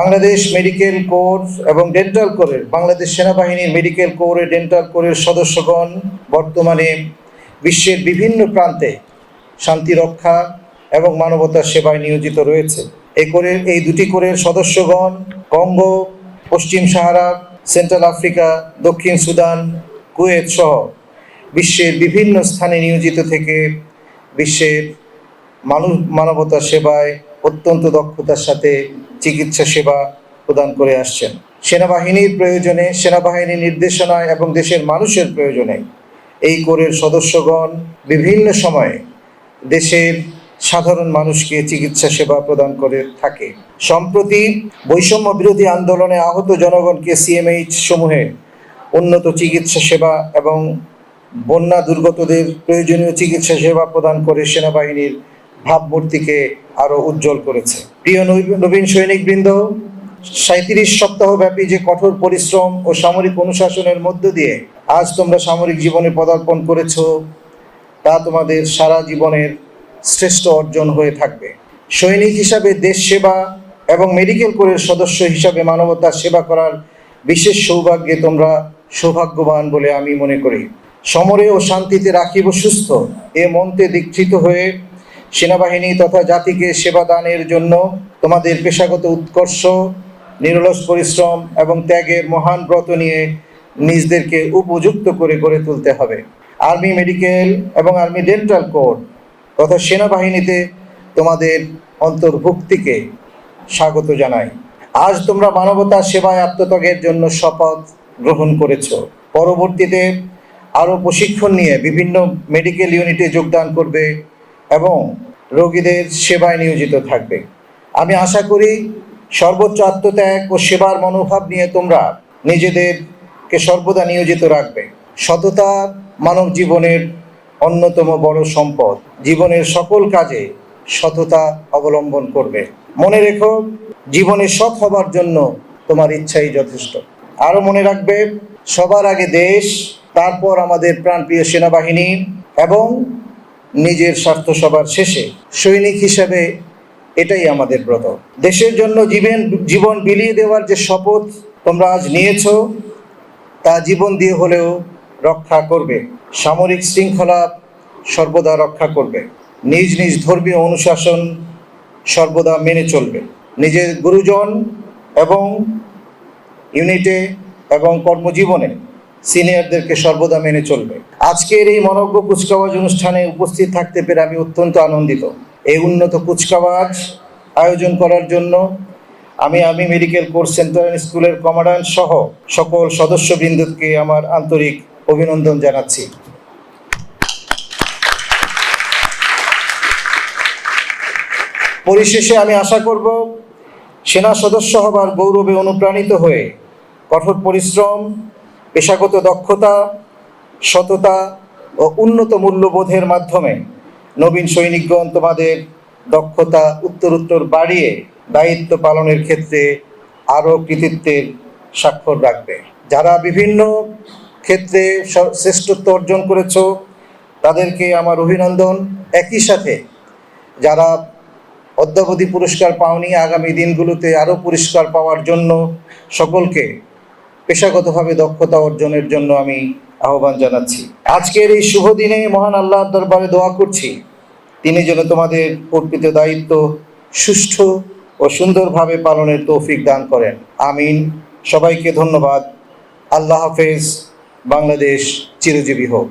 Bangladesh medical corps এবং dental কোরের, বাংলাদেশ সেনাবাহিনীর মেডিকেল কোরের ডেন্টাল কোরের সদস্যগণ বর্তমানে বিশ্বের বিভিন্ন প্রান্তে শান্তি রক্ষা এবং মানবতার সেবায় নিয়োজিত রয়েছে। এই কোরের, এই দুটি কোরের সদস্যগণ কঙ্গো, পশ্চিম সাহারা, সেন্ট্রাল আফ্রিকা, দক্ষিণ সুদান, কুয়েত সহ বিশ্বের বিভিন্ন স্থানে নিয়োজিত থেকে বিশ্বের মানুষ মানবতার সেবায় অত্যন্ত দক্ষতার সাথে চিকিৎসা সেবা প্রদান করে আসছেন। সেনাবাহিনীর প্রয়োজনে সেনাবাহিনীর নির্দেশনায় এবং দেশের মানুষের প্রয়োজনে এই কোরের সদস্যগণ বিভিন্ন সময়ে দেশের সাধারণ মানুষকে চিকিৎসা সেবা প্রদান করে থাকে। সম্প্রতি বৈষম্য বিরোধী আন্দোলনে আহত জনগণকে সিএমএইচ সমূহে উন্নত চিকিৎসা সেবা এবং বন্যা দুর্গতদের প্রয়োজনীয় চিকিৎসা সেবা প্রদান করে সেনাবাহিনীর ভাবমূর্তিকে আরও উজ্জ্বল করেছে। প্রিয় নবী- নবীন সৈনিকবৃন্দ সাঁত্রিশ সপ্তাহব্যাপী যে কঠোর পরিশ্রম ও সামরিক অনুশাসনের মধ্য দিয়ে আজ তোমরা সামরিক জীবনে পদার্পণ করেছ, তা তোমাদের সারা জীবনের শ্রেষ্ঠ অর্জন হয়ে থাকবে। সৈনিক হিসাবে দেশ সেবা এবং মেডিকেল কোরের সদস্য হিসাবে মানবতার সেবা করার বিশেষ সৌভাগ্যে তোমরা সৌভাগ্যবান বলে আমি মনে করি। সমরে ও শান্তিতে রাখিব সুস্থ, এ মন্ত্রে দীক্ষিত হয়ে সেনাবাহিনী তথা জাতিকে সেবা দানের জন্য তোমাদের পেশাগত উৎকর্ষ, নিরলস পরিশ্রম এবং ত্যাগের মহান ব্রত নিয়ে নিজদেরকে উপযুক্ত করে গড়ে তুলতে হবে। আর্মি মেডিকেল এবং আর্মি ডেন্টাল কোর তথা সেনাবাহিনীতে তোমাদের অন্তর্ভুক্তিকে স্বাগত জানাই। আজ তোমরা মানবতা সেবায় আত্মত্যাগের জন্য শপথ গ্রহণ করেছ। পরবর্তীতে আরও প্রশিক্ষণ নিয়ে বিভিন্ন মেডিকেল ইউনিটে যোগদান করবে এবং রোগীদের সেবায় নিয়োজিত থাকবে। আমি আশা করি সর্বোচ্চ আত্মত্যাগ ও সেবার মনোভাব নিয়ে তোমরা নিজেদেরকে সর্বদা নিয়োজিত রাখবে। সততা মানব জীবনের অন্যতম বড় সম্পদ। জীবনের সকল কাজে সততা অবলম্বন করবে। মনে রেখো, জীবনে সৎ হবার জন্য তোমার ইচ্ছাই যথেষ্ট। আরও মনে রাখবে, সবার আগে দেশ, তারপর আমাদের প্রাণপ্রিয় সেনাবাহিনী এবং নিজের স্বার্থ সবার শেষে সৈনিক হিসাবে এটাই আমাদের ব্রত। দেশের জন্য জীবন জীবন বিলিয়ে দেওয়ার যে শপথ তোমরা আজ নিয়েছো, তা জীবন দিয়ে হলেও রক্ষা করবে। সামরিক শৃঙ্খলা সর্বদা রক্ষা করবে। নিজ নিজ ধর্মীয় অনুশাসন সর্বদা মেনে চলবে। নিজের গুরুজন এবং ইউনিটে এবং কর্মজীবনে সিনিয়রদেরকে সর্বদা মেনে চলবে। আজকের এই মনজ্ঞ কুচকাওয়াজ অনুষ্ঠানে উপস্থিত থাকতে পেরে আমি অত্যন্ত আনন্দিত। এই উন্নত কুচকাওয়াজ আয়োজন করার জন্য আমি আমি মেডিকেল কোর্স সেন্টার স্কুলের কমান্ডান্ট সহ সকল সদস্যবৃন্দকে আমার আন্তরিক অভিনন্দন জানাচ্ছি। পরিশেষে আমি আশা করব সেনা সদস্য হবার গৌরবে অনুপ্রাণিত হয়ে কঠোর পরিশ্রম পেশাগত দক্ষতা, সততা ও উন্নত মূল্যবোধের মাধ্যমে নবীন সৈনিকগণ তোমাদের দক্ষতা, উত্তরোত্তর বাড়িয়ে দায়িত্ব পালনের ক্ষেত্রে আরও কৃতিত্বের স্বাক্ষর রাখবে। যারা বিভিন্ন ক্ষেত্রে শ্রেষ্ঠত্ব অর্জন করেছ, তাদেরকে আমার অভিনন্দন। একই সাথে যারা অদ্যাবধি পুরস্কার পাওনি, আগামী দিনগুলোতে আরও পুরস্কার পাওয়ার জন্য সকলকে পেশাগতভাবে দক্ষতা অর্জনের জন্য আমি আহ্বান জানাচ্ছি। আজকের এই শুভ দিনে মহান আল্লাহর দরবারে দোয়া করছি। তিনি যেন তোমাদের অর্পিত দায়িত্ব সুষ্ঠু ও সুন্দরভাবে পালনের তৌফিক দান করেন। আমিন। সবাইকে ধন্যবাদ। আল্লাহ হাফেজ। বাংলাদেশ চিরজীবী হোক।